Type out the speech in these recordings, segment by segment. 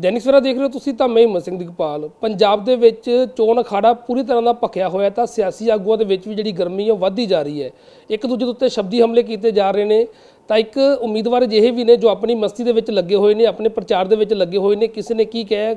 ਦੈਨਿਕ ਸਵੇਰਾ ਦੇਖ ਰਹੇ ਹੋ ਤੁਸੀਂ ਤਾਂ ਮੈਂ ਹਿੰਮਤ ਸਿੰਘ ਦਿਗਪਾਲ ਪੰਜਾਬ ਦੇ ਵਿੱਚ ਚੋਣ ਅਖਾੜਾ ਪੂਰੀ ਤਰ੍ਹਾਂ ਦਾ ਭਖਿਆ ਹੋਇਆ ਤਾਂ ਸਿਆਸੀ ਆਗੂਆਂ ਦੇ ਵਿੱਚ ਵੀ ਜਿਹੜੀ ਗਰਮੀ ਹੈ ਉਹ ਵੱਧਦੀ ਜਾ ਰਹੀ ਹੈ। ਇੱਕ ਦੂਜੇ ਦੇ ਉੱਤੇ ਸ਼ਬਦੀ ਹਮਲੇ ਕੀਤੇ ਜਾ ਰਹੇ ਨੇ। ਤਾਂ ਇੱਕ ਉਮੀਦਵਾਰ ਅਜਿਹੇ ਵੀ ਨੇ ਜੋ ਆਪਣੀ ਮਸਤੀ ਦੇ ਵਿੱਚ ਲੱਗੇ ਹੋਏ ਨੇ, ਆਪਣੇ ਪ੍ਰਚਾਰ ਦੇ ਵਿੱਚ ਲੱਗੇ ਹੋਏ ਨੇ। ਕਿਸੇ ਨੇ ਕੀ ਕਿਹਾ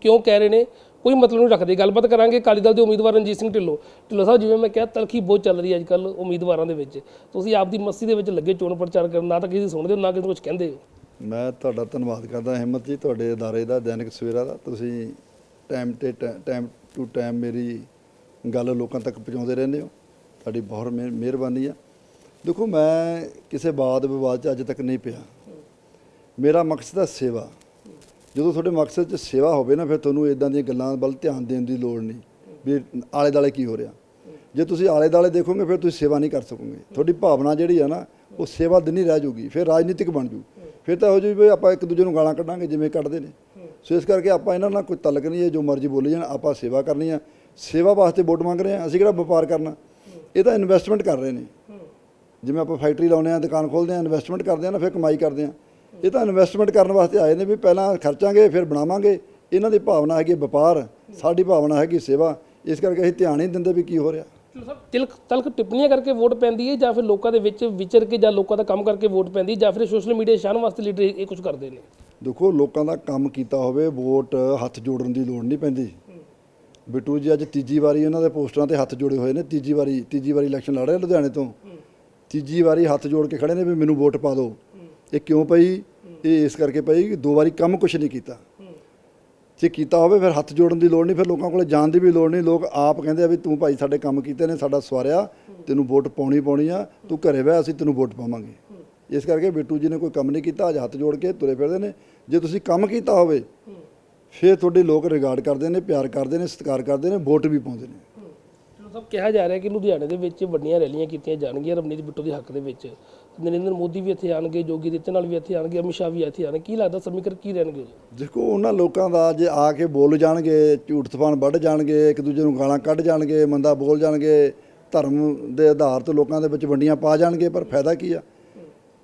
ਕਿਉਂ ਕਹਿ ਰਹੇ ਨੇ? ਕੋਈ ਮਤਲਬ ਨਹੀਂ ਰੱਖਦੇ। ਗੱਲਬਾਤ ਕਰਾਂਗੇ ਅਕਾਲੀ ਦਲ ਦੇ ਉਮੀਦਵਾਰ ਰਣਜੀਤ ਸਿੰਘ ਢਿੱਲੋਂ। ਢਿੱਲੋਂ ਸਾਹਿਬ, ਜਿਵੇਂ ਮੈਂ ਕਿਹਾ, ਤਲਖੀ ਬਹੁਤ ਚੱਲ ਰਹੀ ਹੈ ਅੱਜ ਕੱਲ ਉਮੀਦਵਾਰਾਂ ਦੇ ਵਿੱਚ। ਤੁਸੀਂ ਆਪਦੀ ਮਸਤੀ ਦੇ ਵਿੱਚ ਲੱਗੇ ਚੋਣ ਪ੍ਰਚਾਰ ਕਰਨ, ਨਾ ਤਾਂ ਕਿਸੇ ਦੀ ਸੁਣਦੇ ਹੋ, ਨਾ ਕਿਸੇ ਨੂੰ ਕੁਝ ਕਹਿੰਦੇ ਹੋ। ਮੈਂ ਤੁਹਾਡਾ ਧੰਨਵਾਦ ਕਰਦਾ, ਹਿੰਮਤ ਜੀ, ਤੁਹਾਡੇ ਅਦਾਰੇ ਦਾ, ਦੈਨਿਕ ਸਵੇਰਾ ਦਾ। ਤੁਸੀਂ ਟਾਈਮ ਤੇ ਟਾਈਮ ਟੂ ਟਾਈਮ ਮੇਰੀ ਗੱਲ ਲੋਕਾਂ ਤੱਕ ਪਹੁੰਚਾਉਂਦੇ ਰਹਿੰਦੇ ਹੋ। ਤੁਹਾਡੀ ਬਹੁਤ ਮਿਹਰ- ਮਿਹਰਬਾਨੀ ਆ। ਦੇਖੋ, ਮੈਂ ਕਿਸੇ ਬਾਤ ਵਿਵਾਦ 'ਚ ਅੱਜ ਤੱਕ ਨਹੀਂ ਪਿਆ। ਮੇਰਾ ਮਕਸਦ ਹੈ ਸੇਵਾ। ਜਦੋਂ ਤੁਹਾਡੇ ਮਕਸਦ 'ਚ ਸੇਵਾ ਹੋਵੇ ਨਾ, ਫਿਰ ਤੁਹਾਨੂੰ ਇਦਾਂ ਦੀਆਂ ਗੱਲਾਂ ਵੱਲ ਧਿਆਨ ਦੇਣ ਦੀ ਲੋੜ ਨਹੀਂ, ਵੀ ਆਲੇ ਦਾਲੇ ਕੀ ਹੋ ਰਿਹਾ। ਜੇ ਤੁਸੀਂ ਆਲੇ ਦਾਲੇ ਦੇਖੋਗੇ, ਫਿਰ ਤੁਸੀਂ ਸੇਵਾ ਨਹੀਂ ਕਰ ਸਕੋਗੇ। ਤੁਹਾਡੀ ਭਾਵਨਾ ਜਿਹੜੀ ਆ ਨਾ, ਉਹ ਸੇਵਾ ਦਿਨੀ ਰਹਿ ਜੂਗੀ ਫਿਰ ਰਾਜਨੀਤਿਕ ਬਣ ਜੂ ਫਿਰ ਤਾਂ ਇਹੋ ਜਿਹੀ ਵੀ ਆਪਾਂ ਇੱਕ ਦੂਜੇ ਨੂੰ ਗਾਲਾਂ ਕੱਢਾਂਗੇ, ਜਿਵੇਂ ਕੱਢਦੇ ਨੇ। ਸੋ ਇਸ ਕਰਕੇ ਆਪਾਂ ਇਹਨਾਂ ਨਾਲ ਕੋਈ ਤਲਕ ਨਹੀਂ ਹੈ, ਜੋ ਮਰਜ਼ੀ ਬੋਲੀ ਜਾਣ, ਆਪਾਂ ਸੇਵਾ ਕਰਨੀ ਆ। ਸੇਵਾ ਵਾਸਤੇ ਵੋਟ ਮੰਗ ਰਹੇ ਆ, ਅਸੀਂ ਕਿਹੜਾ ਵਪਾਰ ਕਰਨਾ? ਇਹ ਤਾਂ ਇਨਵੈਸਟਮੈਂਟ ਕਰ ਰਹੇ ਨੇ। ਜਿਵੇਂ ਆਪਾਂ ਫੈਕਟਰੀ ਲਾਉਂਦੇ ਆ, ਦੁਕਾਨ ਖੋਲਦੇ ਆ ਇਨਵੈਸਟਮੈਂਟ ਕਰਦੇ ਆ ਨਾ, ਫਿਰ ਕਮਾਈ ਕਰਦੇ ਆ। ਇਹ ਤਾਂ ਇਨਵੈਸਟਮੈਂਟ ਕਰਨ ਵਾਸਤੇ ਆਏ ਨੇ ਵੀ ਪਹਿਲਾਂ ਖਰਚਾਂਗੇ, ਫਿਰ ਬਣਾਵਾਂਗੇ। ਇਹਨਾਂ ਦੀ ਭਾਵਨਾ ਹੈਗੀ ਵਪਾਰ, ਸਾਡੀ ਭਾਵਨਾ ਹੈਗੀ ਸੇਵਾ। ਇਸ ਕਰਕੇ ਅਸੀਂ ਧਿਆਨ ਹੀ ਨਹੀਂ ਦਿੰਦੇ ਵੀ ਕੀ ਹੋ ਰਿਹਾ। ਤਿਲਕ ਤਲਕ ਟਿੱਪਣੀਆਂ ਕਰਕੇ ਵੋਟ ਪੈਂਦੀ ਹੈ ਜਾਂ ਫਿਰ ਲੋਕਾਂ ਦੇ ਵਿੱਚ ਵਿਚਰ ਕੇ ਜਾਂ ਲੋਕਾਂ ਦਾ ਕੰਮ ਕਰਕੇ ਵੋਟ ਪੈਂਦੀ ਹੈ ਜਾਂ ਫਿਰ ਸੋਸ਼ਲ ਮੀਡੀਆ ਸ਼ਾਨ ਵਾਸਤੇ ਲੀਡਰ ਇਹ ਕੁਝ ਕਰਦੇ ਨੇ? ਦੇਖੋ, ਲੋਕਾਂ ਦਾ ਕੰਮ ਕੀਤਾ ਹੋਵੇ, ਵੋਟ ਹੱਥ ਜੋੜਨ ਦੀ ਲੋੜ ਨਹੀਂ ਪੈਂਦੀ। ਬਿੱਟੂ ਜੀ, ਅੱਜ ਤੀਜੀ ਵਾਰੀ ਉਹਨਾਂ ਦੇ ਪੋਸਟਰਾਂ ਤੇ ਹੱਥ ਜੋੜੇ ਹੋਏ ਨੇ। ਤੀਜੀ ਵਾਰੀ ਤੀਜੀ ਵਾਰੀ ਇਲੈਕਸ਼ਨ ਲੜ ਰਹੇ ਲੁਧਿਆਣੇ ਤੋਂ। ਤੀਜੀ ਵਾਰੀ ਹੱਥ ਜੋੜ ਕੇ ਖੜੇ ਨੇ ਵੀ ਮੈਨੂੰ ਵੋਟ ਪਾ ਦਿਓ। ਇਹ ਕਿਉਂ ਪਈ? ਇਹ ਇਸ ਕਰਕੇ ਪਈ ਕਿ ਦੋ ਵਾਰੀ ਕੰਮ ਕੁਛ ਨਹੀਂ ਕੀਤਾ। ਜੇ ਕੀਤਾ ਹੋਵੇ ਫਿਰ ਹੱਥ ਜੋੜਨ ਦੀ ਲੋੜ ਨਹੀਂ, ਫਿਰ ਲੋਕਾਂ ਕੋਲ ਜਾਣ ਦੀ ਵੀ ਲੋੜ ਨਹੀਂ। ਲੋਕ ਆਪ ਕਹਿੰਦੇ ਆ ਵੀ ਤੂੰ ਭਾਈ ਸਾਡੇ ਕੰਮ ਕੀਤੇ ਨੇ, ਸਾਡਾ ਸਵਾਰਿਆ, ਤੈਨੂੰ ਵੋਟ ਪਾਉਣੀ ਪਾਉਣੀ ਆ, ਤੂੰ ਘਰੇ ਬਹਿ, ਅਸੀਂ ਤੈਨੂੰ ਵੋਟ ਪਾਵਾਂਗੇ। ਇਸ ਕਰਕੇ ਬਿੱਟੂ ਜੀ ਨੇ ਕੋਈ ਕੰਮ ਨਹੀਂ ਕੀਤਾ, ਅੱਜ ਹੱਥ ਜੋੜ ਕੇ ਤੁਰੇ ਫਿਰਦੇ ਨੇ। ਜੇ ਤੁਸੀਂ ਕੰਮ ਕੀਤਾ ਹੋਵੇ, ਫਿਰ ਤੁਹਾਡੇ ਲੋਕ ਰਿਗਾਰਡ ਕਰਦੇ ਨੇ, ਪਿਆਰ ਕਰਦੇ ਨੇ, ਸਤਿਕਾਰ ਕਰਦੇ ਨੇ, ਵੋਟ ਵੀ ਪਾਉਂਦੇ ਨੇ। ਢਿੱਲੋਂ ਕਿਹਾ ਜਾ ਰਿਹਾ ਕਿ ਲੁਧਿਆਣੇ ਦੇ ਵਿੱਚ ਵੱਡੀਆਂ ਰੈਲੀਆਂ ਕੀਤੀਆਂ ਜਾਣਗੀਆਂ ਰਵਨੀਤ ਬਿੱਟੂ ਦੇ ਹੱਕ ਦੇ ਵਿੱਚ। ਨਰਿੰਦਰ ਮੋਦੀ ਵੀ ਇੱਥੇ ਆਣਗੇ ਜੋਗੀ ਆਦਿੱਤਿਆ ਨਾਲ ਵੀ ਇੱਥੇ ਆਣਗੇ ਅਮਿਤ ਸ਼ਾਹ ਵੀ ਇੱਥੇ ਆਣਗੇ ਕੀ ਲੱਗਦਾ ਸਮੀਕਰ ਕੀ ਰਹਿਣਗੇ? ਦੇਖੋ, ਉਹਨਾਂ ਲੋਕਾਂ ਦਾ ਜੇ ਆ ਕੇ ਬੋਲ ਜਾਣਗੇ, ਝੂਠ ਤੂਫਾਨ ਵੱਢ ਜਾਣਗੇ, ਇੱਕ ਦੂਜੇ ਨੂੰ ਗਾਲਾਂ ਕੱਢ ਜਾਣਗੇ, ਮੰਦਾ ਬੋਲ ਜਾਣਗੇ, ਧਰਮ ਦੇ ਆਧਾਰ ਤੇ ਲੋਕਾਂ ਦੇ ਵਿੱਚ ਵੰਡੀਆਂ ਪਾ ਜਾਣਗੇ, ਪਰ ਫਾਇਦਾ ਕੀ ਆ?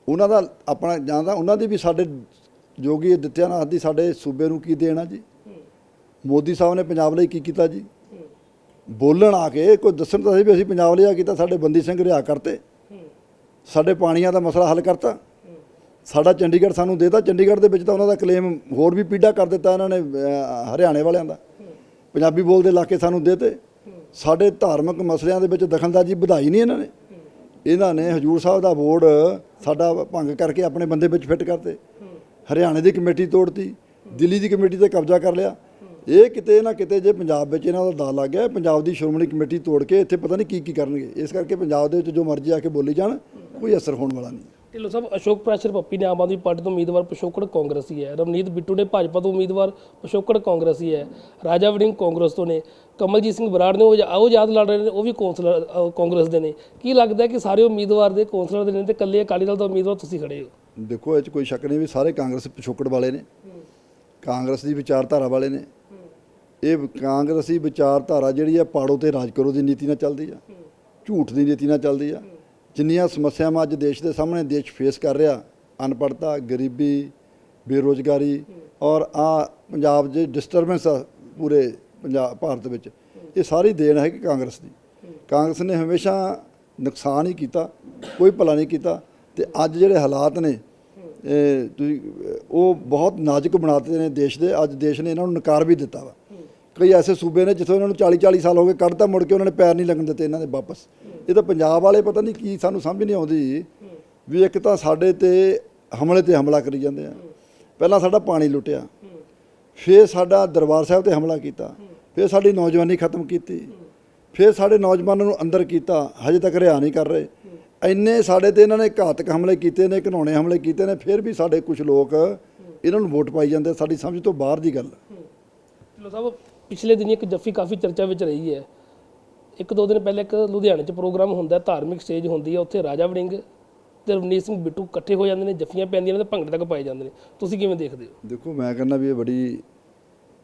ਉਹਨਾਂ ਦਾ ਆਪਣਾ ਜਾਂਦਾ ਉਹਨਾਂ ਦੀ ਵੀ ਸਾਡੇ ਜੋਗੀ ਆਦਿੱਤਿਆਨਾਥ ਦੀ ਸਾਡੇ ਸੂਬੇ ਨੂੰ ਕੀ ਦੇਣਾ ਜੀ? ਮੋਦੀ ਸਾਹਿਬ ਨੇ ਪੰਜਾਬ ਲਈ ਕੀ ਕੀਤਾ ਜੀ? ਬੋਲਣ ਆ ਕੇ ਕੋਈ ਦੱਸਣ ਤਾਂ ਸੀ ਵੀ ਅਸੀਂ ਪੰਜਾਬ ਲਈ ਆ ਕੀਤਾ, ਸਾਡੇ ਬੰਦੀ ਸਿੰਘ ਰਿਹਾ ਕਰਤੇ। ਸਾਡੇ ਪਾਣੀਆਂ ਦਾ ਮਸਲਾ ਹੱਲ ਕਰਤਾ। ਸਾਡਾ ਚੰਡੀਗੜ੍ਹ ਸਾਨੂੰ ਦੇਤਾ। ਚੰਡੀਗੜ੍ਹ ਦੇ ਵਿੱਚ ਤਾਂ ਉਹਨਾਂ ਦਾ ਕਲੇਮ ਹੋਰ ਵੀ ਪੀੜਾ ਕਰ ਦਿੱਤਾ ਇਹਨਾਂ ਨੇ ਹਰਿਆਣੇ ਵਾਲਿਆਂ ਦਾ। ਪੰਜਾਬੀ ਬੋਲਦੇ ਇਲਾਕੇ ਸਾਨੂੰ ਦੇਤੇ। ਸਾਡੇ ਧਾਰਮਿਕ ਮਸਲਿਆਂ ਦੇ ਵਿੱਚ ਦਖਲਅੰਦਾਜ਼ੀ ਵਧਾਈ ਨਹੀਂ ਇਹਨਾਂ ਨੇ। ਇਹਨਾਂ ਨੇ ਹਜੂਰ ਸਾਹਿਬ ਦਾ ਬੋਰਡ ਸਾਡਾ ਭੰਗ ਕਰਕੇ ਆਪਣੇ ਬੰਦੇ ਵਿੱਚ ਫਿੱਟ ਕਰਤੇ। ਹਰਿਆਣੇ ਦੀ ਕਮੇਟੀ ਤੋੜਤੀ। ਦਿੱਲੀ ਦੀ ਕਮੇਟੀ ਤੇ ਕਬਜ਼ਾ ਕਰ ਲਿਆ। ਇਹ ਕਿਤੇ ਨਾ ਕਿਤੇ ਜੇ ਪੰਜਾਬ ਵਿੱਚ ਇਹਨਾਂ ਦਾ ਦਾ ਲੱਗ ਗਿਆ, ਪੰਜਾਬ ਦੀ ਸ਼੍ਰੋਮਣੀ ਕਮੇਟੀ ਤੋੜ ਕੇ ਇੱਥੇ ਪਤਾ ਨਹੀਂ ਕੀ ਕੀ ਕਰਨਗੇ। ਇਸ ਕਰਕੇ ਪੰਜਾਬ ਦੇ ਵਿੱਚ ਜੋ ਮਰਜ਼ੀ ਆ ਕੇ ਬੋਲੀ ਜਾਣ। ਕੋਈ ਅਸਰ ਹੋਣ ਵਾਲਾ ਨਹੀਂ। ਢਿੱਲੋਂ ਸਾਹਿਬ ਅਸ਼ੋਕ ਪ੍ਰਾਸ਼ਰ ਪੱਪੀ ਨੇ ਆਮ ਆਦਮੀ ਪਾਰਟੀ ਤੋਂ ਉਮੀਦਵਾਰ ਪਿਛੋਕੜ ਕਾਂਗਰਸੀ ਹੈ। ਰਵਨੀਤ ਬਿੱਟੂ ਨੇ ਭਾਜਪਾ ਤੋਂ ਉਮੀਦਵਾਰ ਪਿਛੋਕੜ ਕਾਂਗਰਸੀ ਹੈ। ਰਾਜਾ ਵੜਿੰਗ ਕਾਂਗਰਸ ਤੋਂ ਨੇ। ਕਮਲਜੀਤ ਸਿੰਘ ਬਰਾੜ ਨੇ ਉਹ ਉਹ ਯਾਦ ਲੜ ਰਹੇ ਨੇ ਉਹ ਵੀ ਕੌਂਸਲਰ ਕਾਂਗਰਸ ਦੇ ਨੇ। ਕੀ ਲੱਗਦਾ ਹੈ ਕਿ ਸਾਰੇ ਉਮੀਦਵਾਰ ਦੇ ਕੌਂਸਲਰ ਦੇ ਨੇ ਤੇ ਇਕੱਲੇ ਅਕਾਲੀ ਦਲ ਦਾ ਉਮੀਦਵਾਰ ਤੁਸੀਂ ਖੜੇ ਹੋ? ਦੇਖੋ ਇਹ 'ਚ ਕੋਈ ਸ਼ੱਕ ਨਹੀਂ ਵੀ ਸਾਰੇ ਕਾਂਗਰਸ ਪਿਛੋਕੜ ਵਾਲੇ ਨੇ। ਕਾਂਗਰਸ ਦੀ ਵਿਚਾਰਧਾਰਾ ਵਾਲੇ ਨੇ। ਇਹ ਕਾਂਗਰਸੀ ਵਿਚਾਰਧਾਰਾ ਜਿਹੜੀ ਆ ਪਾੜੋ ਤੇ ਰਾਜ ਕਰੋ ਦੀ ਨੀਤੀ ਨਾਲ ਚੱਲਦੀ ਆ। ਝੂਠ ਦੀ ਨੀਤੀ ਨਾਲ ਚੱਲਦੀ ਆ। ਜਿੰਨੀਆਂ ਸਮੱਸਿਆਵਾਂ ਅੱਜ ਦੇਸ਼ ਦੇ ਸਾਹਮਣੇ ਦੇਸ਼ ਫੇਸ ਕਰ ਰਿਹਾ, ਅਨਪੜ੍ਹਤਾ, ਗਰੀਬੀ, ਬੇਰੋਜ਼ਗਾਰੀ ਔਰ ਆ ਪੰਜਾਬ 'ਚ ਡਿਸਟਰਬੈਂਸ ਆ ਪੂਰੇ ਪੰਜਾਬ, ਭਾਰਤ ਵਿੱਚ, ਇਹ ਸਾਰੀ ਦੇਣ ਹੈ ਕਿ ਕਾਂਗਰਸ ਦੀ। ਕਾਂਗਰਸ ਨੇ ਹਮੇਸ਼ਾ ਨੁਕਸਾਨ ਹੀ ਕੀਤਾ, ਕੋਈ ਭਲਾ ਨਹੀਂ ਕੀਤਾ ਤੇ ਅੱਜ ਜਿਹੜੇ ਹਾਲਾਤ ਨੇ ਤੁਸੀਂ, ਉਹ ਬਹੁਤ ਨਾਜ਼ੁਕ ਬਣਾ ਦਿੱਤੇ ਨੇ ਦੇਸ਼ ਦੇ, ਅੱਜ ਦੇਸ਼ ਨੇ ਇਹਨਾਂ ਨੂੰ ਨਕਾਰ ਵੀ ਦਿੱਤਾ ਵਾ। ਕਈ ਐਸੇ ਸੂਬੇ ਨੇ ਜਿੱਥੇ ਉਹਨਾਂ ਨੂੰ 40 40 ਸਾਲ ਹੋ ਗਏ ਕੱਢਤਾ ਮੁੜ ਕੇ ਉਹਨਾਂ ਨੇ ਪੈਰ ਨਹੀਂ ਲੱਗਣ ਦਿੱਤੇ ਇਹਨਾਂ ਦੇ ਵਾਪਸ। ਇਹ ਤਾਂ ਪੰਜਾਬ ਵਾਲੇ ਪਤਾ ਨਹੀਂ ਕੀ ਸਾਨੂੰ ਸਮਝ ਨਹੀਂ ਆਉਂਦੀ ਵੀ ਇੱਕ ਤਾਂ ਸਾਡੇ ਤੇ ਹਮਲੇ ਤੇ ਹਮਲਾ ਕਰੀ ਜਾਂਦੇ ਆ। ਪਹਿਲਾਂ ਸਾਡਾ ਪਾਣੀ ਲੁੱਟਿਆ, ਫਿਰ ਸਾਡਾ ਦਰਬਾਰ ਸਾਹਿਬ ਤੇ ਹਮਲਾ ਕੀਤਾ, ਫਿਰ ਸਾਡੀ ਨੌਜਵਾਨੀ ਖਤਮ ਕੀਤੀ, ਫਿਰ ਸਾਡੇ ਨੌਜਵਾਨਾਂ ਨੂੰ ਅੰਦਰ ਕੀਤਾ, ਹਜੇ ਤੱਕ ਰਿਹਾ ਨਹੀਂ ਕਰ ਰਹੇ। ਇੰਨੇ ਸਾਡੇ ਤੇ ਇਹਨਾਂ ਨੇ ਘਾਤਕ ਹਮਲੇ ਕੀਤੇ ਨੇ ਘਿਨੌਣੇ ਹਮਲੇ ਕੀਤੇ ਨੇ, ਫਿਰ ਵੀ ਸਾਡੇ ਕੁਝ ਲੋਕ ਇਹਨਾਂ ਨੂੰ ਵੋਟ ਪਾਈ ਜਾਂਦੇ ਸਾਡੀ ਸਮਝ ਤੋਂ ਬਾਹਰ ਦੀ ਗੱਲ ਢਿੱਲੋਂ ਸਾਹਿਬ ਪਿਛਲੇ ਦਿਨੀ ਇੱਕ ਜੱਫੀ ਕਾਫੀ ਚਰਚਾ ਵਿੱਚ ਰਹੀ ਹੈ। ਇੱਕ ਦੋ ਦਿਨ ਪਹਿਲੇ ਇੱਕ ਲੁਧਿਆਣੇ 'ਚ ਪ੍ਰੋਗਰਾਮ ਹੁੰਦਾ ਧਾਰਮਿਕ ਸਟੇਜ ਹੁੰਦੀ ਹੈ ਉੱਥੇ ਰਾਜਾ ਵੜਿੰਗ ਤੇ ਰਵਨੀਤ ਸਿੰਘ ਬਿੱਟੂ ਇਕੱਠੇ ਹੋ ਜਾਂਦੇ ਨੇ ਜੱਫੀਆਂ ਪੈਂਦੀਆਂ ਨੇ ਤੇ ਭੰਗੜੇ ਤੱਕ ਪਾਏ ਜਾਂਦੇ ਨੇ। ਤੁਸੀਂ ਕਿਵੇਂ ਦੇਖਦੇ ਹੋ? ਦੇਖੋ ਮੈਂ ਕਹਿੰਦਾ ਵੀ ਇਹ ਬੜੀ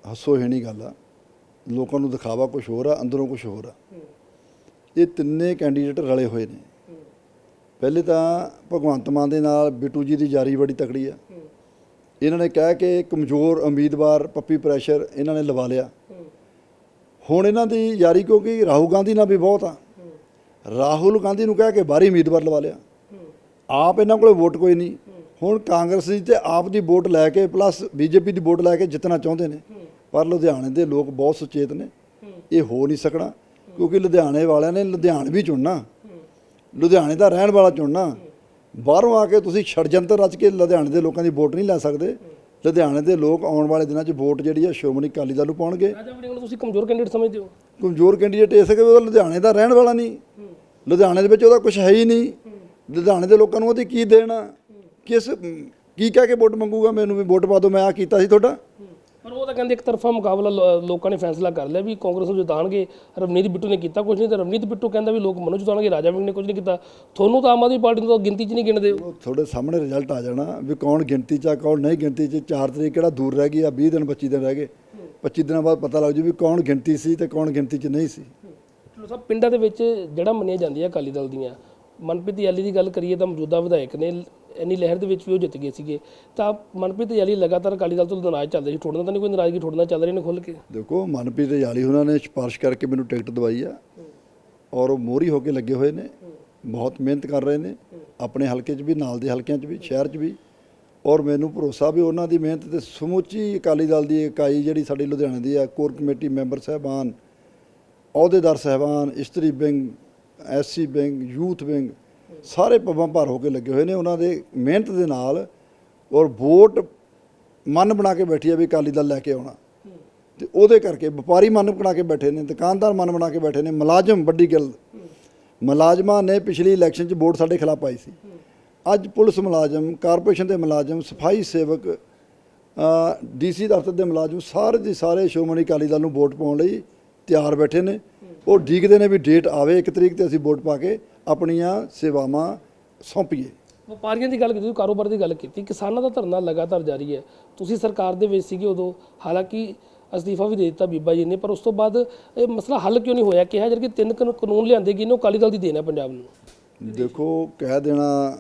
ਹੱਸੋਹੀਣੀ ਗੱਲ ਆ। ਲੋਕਾਂ ਨੂੰ ਦਿਖਾਵਾ ਕੁਝ ਹੋਰ ਆ ਅੰਦਰੋਂ ਕੁਝ ਹੋਰ ਆ। ਇਹ ਤਿੰਨੇ ਕੈਂਡੀਡੇਟ ਰਲੇ ਹੋਏ ਨੇ। ਪਹਿਲੇ ਤਾਂ ਭਗਵੰਤ ਮਾਨ ਦੇ ਨਾਲ ਬਿੱਟੂ ਜੀ ਦੀ ਜਾਰੀ ਬੜੀ ਤਕੜੀ ਆ। ਇਹਨਾਂ ਨੇ ਕਹਿ ਕੇ ਕਮਜ਼ੋਰ, ਉਮੀਦਵਾਰ, ਪੱਪੀ ਪ੍ਰੈਸ਼ਰ ਇਹਨਾਂ ਨੇ ਲਵਾ ਲਿਆ। ਹੁਣ ਇਹਨਾਂ ਦੀ ਯਾਰੀ ਕਿਉਂਕਿ ਰਾਹੁਲ ਗਾਂਧੀ ਨਾਲ ਵੀ ਬਹੁਤ ਆ। ਰਾਹੁਲ ਗਾਂਧੀ ਨੂੰ ਕਹਿ ਕੇ ਬਾਹਰੀ ਉਮੀਦਵਾਰ ਲਵਾ ਲਿਆ। ਆਪ ਇਹਨਾਂ ਕੋਲੇ ਵੋਟ ਕੋਈ ਨਹੀਂ। ਹੁਣ ਕਾਂਗਰਸ ਦੀ ਤੇ ਆਪ ਦੀ ਵੋਟ ਲੈ ਕੇ ਪਲੱਸ ਬੀਜੇਪੀ ਦੀ ਵੋਟ ਲੈ ਕੇ ਜਿੱਤਣਾ ਚਾਹੁੰਦੇ ਨੇ। ਪਰ ਲੁਧਿਆਣੇ ਦੇ ਲੋਕ ਬਹੁਤ ਸੁਚੇਤ ਨੇ। ਇਹ ਹੋ ਨਹੀਂ ਸਕਣਾ। ਕਿਉਂਕਿ ਲੁਧਿਆਣੇ ਵਾਲਿਆਂ ਨੇ ਲੁਧਿਆਣ ਵੀ ਚੁਣਨਾ। ਲੁਧਿਆਣੇ ਦਾ ਰਹਿਣ ਵਾਲਾ ਚੁਣਨਾ। ਬਾਹਰੋਂ ਆ ਕੇ ਤੁਸੀਂ ਛੜਜੰਤਰ ਰਚ ਕੇ ਲੁਧਿਆਣੇ ਦੇ ਲੋਕਾਂ ਦੀ ਵੋਟ ਨਹੀਂ ਲੈ ਸਕਦੇ। ਲੁਧਿਆਣੇ ਦੇ ਲੋਕ ਆਉਣ ਵਾਲੇ ਦਿਨਾਂ 'ਚ ਵੋਟ ਜਿਹੜੀ ਆ ਸ਼੍ਰੋਮਣੀ ਅਕਾਲੀ ਦਲ ਨੂੰ ਪਾਉਣਗੇ। ਰਾਜਾ ਵੜਿੰਗ ਨੂੰ ਤੁਸੀਂ ਕਮਜ਼ੋਰ ਕੈਂਡੀਡੇਟ ਸਮਝਦੇ ਹੋ? ਕਮਜ਼ੋਰ ਕੈਂਡੀਡੇਟ ਇਸ ਕਰਕੇ ਉਹ ਲੁਧਿਆਣੇ ਦਾ ਰਹਿਣ ਵਾਲਾ ਨਹੀਂ। ਲੁਧਿਆਣੇ ਦੇ ਵਿੱਚ ਉਹਦਾ ਕੁਝ ਹੈ ਹੀ ਨਹੀਂ। ਲੁਧਿਆਣੇ ਦੇ ਲੋਕਾਂ ਨੂੰ ਉਹਦੀ ਕੀ ਦੇਣਾ ਕਿਸ ਕੀ ਕਹਿ ਕੇ ਵੋਟ ਮੰਗੂਗਾ? ਮੈਨੂੰ ਵੀ ਵੋਟ ਪਾ ਦਿਓ ਮੈਂ ਆ ਕੀਤਾ ਸੀ ਤੁਹਾਡਾ। ਪਰ ਉਹ ਤਾਂ ਕਹਿੰਦੇ ਇੱਕ ਤਰਫਾ ਮੁਕਾਬਲਾ ਲੋ- ਲੋਕਾਂ ਨੇ ਫੈਸਲਾ ਕਰ ਲਿਆ ਵੀ ਕਾਂਗਰਸ ਨੂੰ ਜਿਤਾਣਗੇ। ਰਵਨੀਤ ਬਿੱਟੂ ਨੇ ਕੀਤਾ ਕੁਝ ਨਹੀਂ ਤੇ ਰਵਨੀਤ ਬਿੱਟੂ ਕਹਿੰਦਾ ਵੀ ਲੋਕ ਮਨੋਂ ਜਿਤਾਣਗੇ ਰਾਜਾ ਵੜਿੰਗ ਨੇ ਕੁਝ ਨਹੀਂ ਕੀਤਾ। ਤੁਹਾਨੂੰ ਤਾਂ ਆਮ ਆਦਮੀ ਪਾਰਟੀ ਨੂੰ ਤਾਂ ਗਿਣਤੀ 'ਚ ਨਹੀਂ ਗਿਣਦੇ। ਹੋ ਉਹ ਤੁਹਾਡੇ ਸਾਹਮਣੇ ਰਿਜ਼ਲਟ ਆ ਜਾਣਾ ਵੀ ਕੌਣ ਗਿਣਤੀ 'ਚ ਆ ਕੌਣ ਨਹੀਂ ਗਿਣਤੀ 'ਚ। 4 ਤਰੀਕ ਕਿਹੜਾ ਦੂਰ ਰਹਿ ਗਈ ਆ 20 ਦਿਨ 25 ਦਿਨ ਰਹਿ ਗਏ। 25 ਦਿਨਾਂ ਬਾਅਦ ਪਤਾ ਲੱਗ ਜੂ ਵੀ ਕੌਣ ਗਿਣਤੀ ਸੀ ਤੇ ਕੌਣ ਗਿਣਤੀ 'ਚ ਨਹੀਂ ਸੀ। ਚਲੋ ਸਾਹਿਬ ਪਿੰਡਾਂ ਦੇ ਵਿੱਚ ਜਿਹੜਾ ਮੰਨੀਆਂ ਜਾਂਦੀਆਂ ਅਕਾਲੀ ਦਲ ਦੀਆਂ ਮਨਪ੍ਰੀਤ ਯਾਲੀ ਦੀ ਗੱਲ ਕਰੀਏ ਤਾਂ ਮੌਜੂਦਾ ਵਿਧਾਇਕ ਨੇ ਇੰਨੀ ਲਹਿਰ ਦੇ ਵਿੱਚ ਵੀ ਉਹ ਜਿੱਤ ਗਏ ਸੀਗੇ। ਤਾਂ ਮਨਪ੍ਰੀਤ ਯਾਲੀ ਲਗਾਤਾਰ ਅਕਾਲੀ ਦਲ ਤੋਂ ਨਾਰਾਜ਼ ਚੱਲਦੇ ਸੀ। ਠੋੜਨਾ ਤਾਂ ਨਹੀਂ ਕੋਈ ਨਾਰਾਜ਼ਗੀ ਠੋੜਨਾ ਚੱਲ ਰਹੀ ਨੇ ਖੁੱਲ ਕੇ? ਦੇਖੋ, ਮਨਪ੍ਰੀਤ ਯਾਲੀ ਉਹਨਾਂ ਨੇ ਸਿਫਾਰਿਸ਼ ਕਰਕੇ ਮੈਨੂੰ ਟਿਕਟ ਦਵਾਈ ਆ ਔਰ ਉਹ ਮੋਹਰੀ ਹੋ ਕੇ ਲੱਗੇ ਹੋਏ ਨੇ, ਬਹੁਤ ਮਿਹਨਤ ਕਰ ਰਹੇ ਨੇ, ਆਪਣੇ ਹਲਕੇ 'ਚ ਵੀ, ਨਾਲ ਦੇ ਹਲਕਿਆਂ 'ਚ ਵੀ, ਸ਼ਹਿਰ 'ਚ ਵੀ ਔਰ ਮੈਨੂੰ ਭਰੋਸਾ ਵੀ ਉਹਨਾਂ ਦੀ ਮਿਹਨਤ ਤੇ ਸਮੁੱਚੀ ਅਕਾਲੀ ਦਲ ਦੀ ਇਕਾਈ ਜਿਹੜੀ ਸਾਡੀ ਲੁਧਿਆਣੇ ਦੀ ਆ, ਕੋਰ ਕਮੇਟੀ ਮੈਂਬਰ ਸਹਿਬਾਨ, ਅਹੁਦੇਦਾਰ ਸਹਿਬਾਨ, ਇਸਤਰੀ wing SC wing youth wing ਸਾਰੇ ਪੱਬਾਂ ਭਾਰ ਹੋ ਕੇ ਲੱਗੇ ਹੋਏ ਨੇ। ਉਹਨਾਂ ਦੇ ਮਿਹਨਤ ਦੇ ਨਾਲ ਔਰ ਵੋਟ ਮਨ ਬਣਾ ਕੇ ਬੈਠੀ ਆ ਵੀ ਅਕਾਲੀ ਦਲ ਲੈ ਕੇ ਆਉਣਾ। ਤੇ ਉਹਦੇ ਕਰਕੇ ਵਪਾਰੀ ਮਨ ਬਣਾ ਕੇ ਬੈਠੇ ਨੇ, ਦੁਕਾਨਦਾਰ ਮਨ ਬਣਾ ਕੇ ਬੈਠੇ ਨੇ। ਮੁਲਾਜ਼ਮ, ਵੱਡੀ ਗੱਲ, ਮੁਲਾਜ਼ਮਾਂ ਨੇ ਪਿਛਲੀ ਇਲੈਕਸ਼ਨ 'ਚ ਵੋਟ ਸਾਡੇ ਖਿਲਾਫ ਪਾਈ ਸੀ। ਅੱਜ ਪੁਲਿਸ ਮੁਲਾਜ਼ਮ, ਕਾਰਪੋਰੇਸ਼ਨ ਦੇ ਮੁਲਾਜ਼ਮ, ਸਫ਼ਾਈ ਸੇਵਕ ਡੀਸੀ ਦਫ਼ਤਰ ਦੇ ਮੁਲਾਜ਼ਮ, ਸਾਰੇ ਦੇ ਸਾਰੇ ਸ਼੍ਰੋਮਣੀ ਅਕਾਲੀ ਦਲ ਨੂੰ ਵੋਟ ਪਾਉਣ ਲਈ ਤਿਆਰ ਬੈਠੇ ਨੇ। ਉਹ ਡੀਕਦੇ ਨੇ ਵੀ ਡੇਟ ਆਵੇ ਇੱਕ ਤਰੀਕ ਤੇ ਅਸੀਂ ਵੋਟ ਪਾ ਕੇ ਆਪਣੀਆਂ ਸੇਵਾਵਾਂ ਸੌਂਪੀਏ। ਵਪਾਰੀਆਂ ਦੀ ਗੱਲ ਕੀਤੀ ਤੁਸੀਂ ਕਾਰੋਬਾਰ ਦੀ ਗੱਲ ਕੀਤੀ ਕਿਸਾਨਾਂ ਦਾ ਧਰਨਾ ਲਗਾਤਾਰ ਜਾਰੀ ਹੈ। ਤੁਸੀਂ ਸਰਕਾਰ ਦੇ ਵਿੱਚ ਸੀਗੇ ਉਦੋਂ ਹਾਲਾਂਕਿ ਅਸਤੀਫਾ ਵੀ ਦੇ ਦਿੱਤਾ ਬੀਬਾ ਜੀ ਨੇ ਪਰ ਉਸ ਤੋਂ ਬਾਅਦ ਇਹ ਮਸਲਾ ਹੱਲ ਕਿਉਂ ਨਹੀਂ ਹੋਇਆ? ਕਿਹਾ ਜਦ ਕਿ ਤਿੰਨ ਕਾਨੂੰਨ ਲਿਆਂਦੇ ਗਏ ਨੇ ਉਹ ਅਕਾਲੀ ਦਲ ਦੀ ਦੇਣ ਹੈ ਪੰਜਾਬ ਨੂੰ। ਦੇਖੋ ਕਹਿ ਦੇਣਾ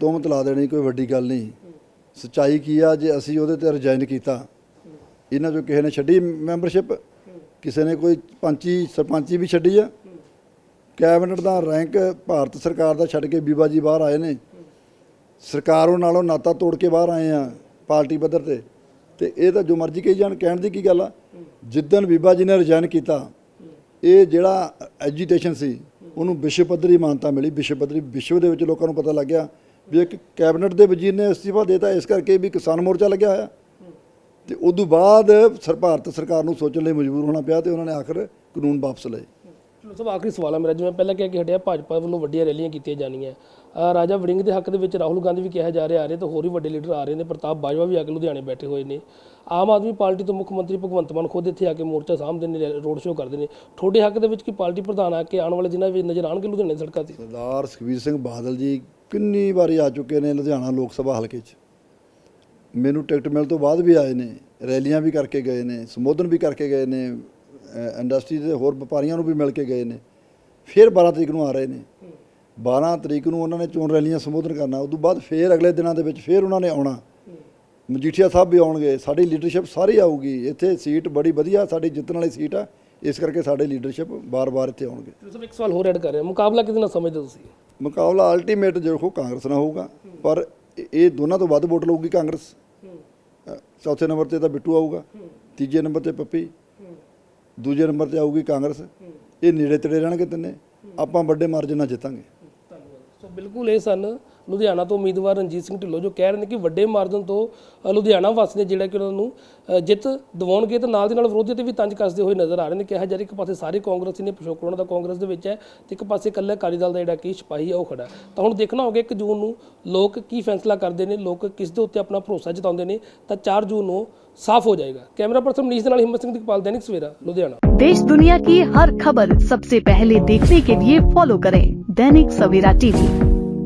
ਤੁਮਤ ਲਾ ਦੇਣੀ ਕੋਈ ਵੱਡੀ ਗੱਲ ਨਹੀਂ। ਸੱਚਾਈ ਕੀ ਆ ਜੇ ਅਸੀਂ ਉਹਦੇ ਤੇ ਰਿਜ਼ਾਈਨ ਕੀਤਾ ਇਹਨਾਂ ਚੋਂ ਕਿਸੇ ਨੇ ਛੱਡੀ ਮੈਂਬਰਸ਼ਿਪ ਕਿਸੇ ਨੇ ਕੋਈ ਪੰਚੀ, ਸਰਪੰਚੀ ਵੀ ਛੱਡੀ ਆ। ਕੈਬਨਿਟ ਦਾ ਰੈਂਕ ਭਾਰਤ ਸਰਕਾਰ ਦਾ ਛੱਡ ਕੇ ਬੀਬਾ ਜੀ ਬਾਹਰ ਆਏ ਨੇ। ਸਰਕਾਰ ਉਹ ਨਾਲੋਂ ਨਾਤਾ ਤੋੜ ਕੇ ਬਾਹਰ ਆਏ ਆ ਪਾਰਟੀ ਪੱਧਰ ਤੇ। ਤੇ ਇਹ ਤਾਂ ਜੋ ਮਰਜ਼ੀ ਕਹੀ ਜਾਣ, ਕਹਿਣ ਦੀ ਕੀ ਗੱਲ ਆ? ਜਿੱਦਣ ਬੀਬਾ ਜੀ ਨੇ ਰਿਜ਼ਾਈਨ ਕੀਤਾ, ਇਹ ਜਿਹੜਾ ਐਜੀਟੇਸ਼ਨ ਸੀ, ਉਹਨੂੰ ਵਿਸ਼ਵ ਪੱਧਰੀ ਮਾਨਤਾ ਮਿਲੀ। ਵਿਸ਼ਵ ਪੱਧਰੀ ਵਿਸ਼ਵ ਦੇ ਵਿੱਚ ਲੋਕਾਂ ਨੂੰ ਪਤਾ ਲੱਗ ਗਿਆ ਵੀ ਇੱਕ ਕੈਬਨਿਟ ਦੇ ਵਜ਼ੀਰ ਨੇ ਅਸਤੀਫਾ ਦੇਤਾ, ਇਸ ਕਰਕੇ ਵੀ ਕਿਸਾਨ ਮੋਰਚਾ ਲੱਗਿਆ ਹੋਇਆ। ਤੇ ਉਦੋਂ ਬਾਅਦ ਸਰ ਭਾਰਤ ਸਰਕਾਰ ਨੂੰ ਸੋਚਣ ਲਈ ਮਜਬੂਰ ਹੋਣਾ ਪਿਆ ਤੇ ਉਹਨਾਂ ਨੇ ਆਖਰ ਕਾਨੂੰਨ ਵਾਪਸ ਲਏ। ਚਲੋ ਸਭ ਆਖਰੀ ਸਵਾਲ ਹੈ ਮੇਰਾ ਜਿਵੇਂ ਪਹਿਲਾਂ ਕਿਹਾ ਕਿ ਹਟਿਆ ਭਾਜਪਾ ਵੱਲੋਂ ਵੱਡੀਆਂ ਰੈਲੀਆਂ ਕੀਤੀਆਂ ਜਾਣੀਆਂ। ਰਾਜਾ ਵੜਿੰਗ ਦੇ ਹੱਕ ਦੇ ਵਿੱਚ ਰਾਹੁਲ ਗਾਂਧੀ ਵੀ ਕਿਹਾ ਜਾ ਰਿਹਾ ਆ ਰਹੇ ਤੇ ਹੋਰ ਵੀ ਵੱਡੇ ਲੀਡਰ ਆ ਰਹੇ ਨੇ ਪ੍ਰਤਾਪ ਬਾਜਵਾ ਵੀ ਆ ਕੇ ਲੁਧਿਆਣੇ ਬੈਠੇ ਹੋਏ ਨੇ। ਆਮ ਆਦਮੀ ਪਾਰਟੀ ਤੋਂ ਮੁੱਖ ਮੰਤਰੀ ਭਗਵੰਤ ਮਾਨ ਖੁਦ ਇੱਥੇ ਆ ਕੇ ਮੋਰਚਾ ਸਾਹਮਣੇ ਨੇ ਰੋਡ ਸ਼ੋਅ ਕਰਦੇ ਨੇ। ਤੁਹਾਡੇ ਹੱਕ ਦੇ ਵਿੱਚ ਕੀ ਪਾਰਟੀ ਪ੍ਰਧਾਨ ਆ ਕੇ ਆਉਣ ਵਾਲੇ ਦਿਨਾਂ ਵਿੱਚ ਨਜ਼ਰ ਆਉਣਗੇ ਲੁਧਿਆਣੇ ਸੜਕਾਂ ਤੇ? ਸਰਦਾਰ ਸੁਖਬੀਰ ਸਿੰਘ ਬਾਦਲ ਜੀ ਕਿੰਨੀ ਵਾਰੀ ਆ ਚੁੱਕੇ ਨੇ ਲੁਧਿਆਣਾ ਲੋਕ ਸਭਾ ਹਲਕੇ 'ਚ। ਮੈਨੂੰ ਟਿਕਟ ਮਿਲਣ ਤੋਂ ਬਾਅਦ ਵੀ ਆਏ ਨੇ ਰੈਲੀਆਂ ਵੀ ਕਰਕੇ ਗਏ ਨੇ ਸੰਬੋਧਨ ਵੀ ਕਰਕੇ ਗਏ ਨੇ ਇੰਡਸਟਰੀ ਦੇ ਹੋਰ ਵਪਾਰੀਆਂ ਨੂੰ ਵੀ ਮਿਲ ਕੇ ਗਏ ਨੇ ਫਿਰ 12 ਤਰੀਕ ਨੂੰ ਆ ਰਹੇ ਨੇ। 12 ਤਰੀਕ ਨੂੰ ਉਹਨਾਂ ਨੇ ਚੋਣ ਰੈਲੀਆਂ ਸੰਬੋਧਨ ਕਰਨਾ ਉਸ ਤੋਂ ਬਾਅਦ ਫਿਰ ਅਗਲੇ ਦਿਨਾਂ ਦੇ ਵਿੱਚ ਫਿਰ ਉਹਨਾਂ ਨੇ ਆਉਣਾ। ਮਜੀਠੀਆ ਸਾਹਿਬ ਵੀ ਆਉਣਗੇ ਸਾਡੀ ਲੀਡਰਸ਼ਿਪ ਸਾਰੀ ਆਊਗੀ ਇੱਥੇ ਸੀਟ ਬੜੀ ਵਧੀਆ ਸਾਡੀ ਜਿੱਤਣ ਵਾਲੀ ਸੀਟ ਆ ਇਸ ਕਰਕੇ ਸਾਡੇ ਲੀਡਰਸ਼ਿਪ ਬਾਰ-ਬਾਰ ਇੱਥੇ ਆਉਣਗੇ। ਸਭ ਇੱਕ ਸਵਾਲ ਹੋਰ ਐਡ ਕਰ ਰਿਹਾ ਮੁਕਾਬਲਾ ਕਿਹਦੇ ਨਾਲ ਸਮਝਦੇ ਹੋ ਤੁਸੀਂ? ਮੁਕਾਬਲਾ ਅਲਟੀਮੇਟ ਦੇਖੋ ਕਾਂਗਰਸ ਨਾਲ ਹੋਊਗਾ ਪਰ ਇਹ- ਦੋਨਾਂ ਤੋਂ ਵੱਧ ਵੋਟ ਲਊਗੀ ਕਾਂਗਰਸ। ਚੌਥੇ ਨੰਬਰ ਤੇ ਤਾਂ ਬਿੱਟੂ ਆਊਗਾ ਤੀਜੇ ਨੰਬਰ ਤੇ ਪੱਪੀ ਦੂਜੇ ਨੰਬਰ ਤੇ ਆਊਗੀ ਕਾਂਗਰਸ। ਇਹ ਨੇੜੇ ਤੇੜੇ ਰਹਿਣਗੇ ਤਿੰਨੇ। ਆਪਾਂ ਵੱਡੇ ਮਾਰਜਨ ਨਾਲ ਜਿੱਤਾਂਗੇ। ਸੋ ਬਿਲਕੁਲ ਇਹ ਸਨ ਲੁਧਿਆਣਾ ਤੋਂ ਉਮੀਦਵਾਰ ਰਣਜੀਤ ਸਿੰਘ ਢਿੱਲੋਂ ਜੋ ਕਹਿ ਰਹੇ ਨੇ ਕਿ ਵੱਡੇ ਮਾਰਜਨ ਤੋਂ ਅ, ਲੁਧਿਆਣਾ ਵਾਸੀ ਨੇ ਜਿਹੜਾ ਕਿ ਉਹਨਾਂ ਨੂੰ ਅ, ਜਿੱਤ ਦਿਵਾਉਣਗੇ ਤੇ ਨਾਲ ਦੀ ਨਾਲ ਵਿਰੋਧੀ ਤੇ ਵੀ ਤੰਜ ਕੱਸਦੇ ਹੋਏ ਨਜ਼ਰ ਆ ਰਹੇ ਨੇ ਕਿਹਾ ਜਾ ਰਿਹਾ ਇੱਕ ਪਾਸੇ ਸਾਰੇ ਕਾਂਗਰਸੀ ਨੇ ਪਿਛੋਕੜ ਉਹਨਾਂ ਦਾ ਕਾਂਗਰਸ ਦੇ ਵਿੱਚ ਹੈ ਤੇ ਇੱਕ ਪਾਸੇ ਇਕੱਲੇ ਅਕਾਲੀ ਦਲ ਦਾ ਜਿਹੜਾ ਕਿ ਸਿਪਾਹੀ ਹੈ ਉਹ ਖੜਾ ਹੈ। ਤਾਂ ਹੁਣ ਦੇਖਣਾ ਹੋਗਾ 1 ਜੂਨ ਨੂੰ ਲੋਕ ਕੀ ਫੈਸਲਾ ਕਰਦੇ ਨੇ ਲੋਕ ਕਿਸ ਦੇ ਉੱਤੇ ਆਪਣਾ ਭਰੋਸਾ ਜਤਾਉਂਦੇ ਨੇ ਤਾਂ 4 ਜੂਨ ਨੂੰ ਸਾਫ਼ ਹੋ ਜਾਏਗਾ ਕੈਮਰਾ ਪਰਸਨ ਮਨੀਸ਼ ਦੇ ਨਾਲ ਹਿੰਮਤ ਸਿੰਘ ਦੀਪਾਲ दैनिक ਸਵੇਰਾ ਲੁਧਿਆਣਾ देश दुनिया की हर खबर सबसे पहले देखने के लिए फॉलो करें दैनिक सवेरा टीवी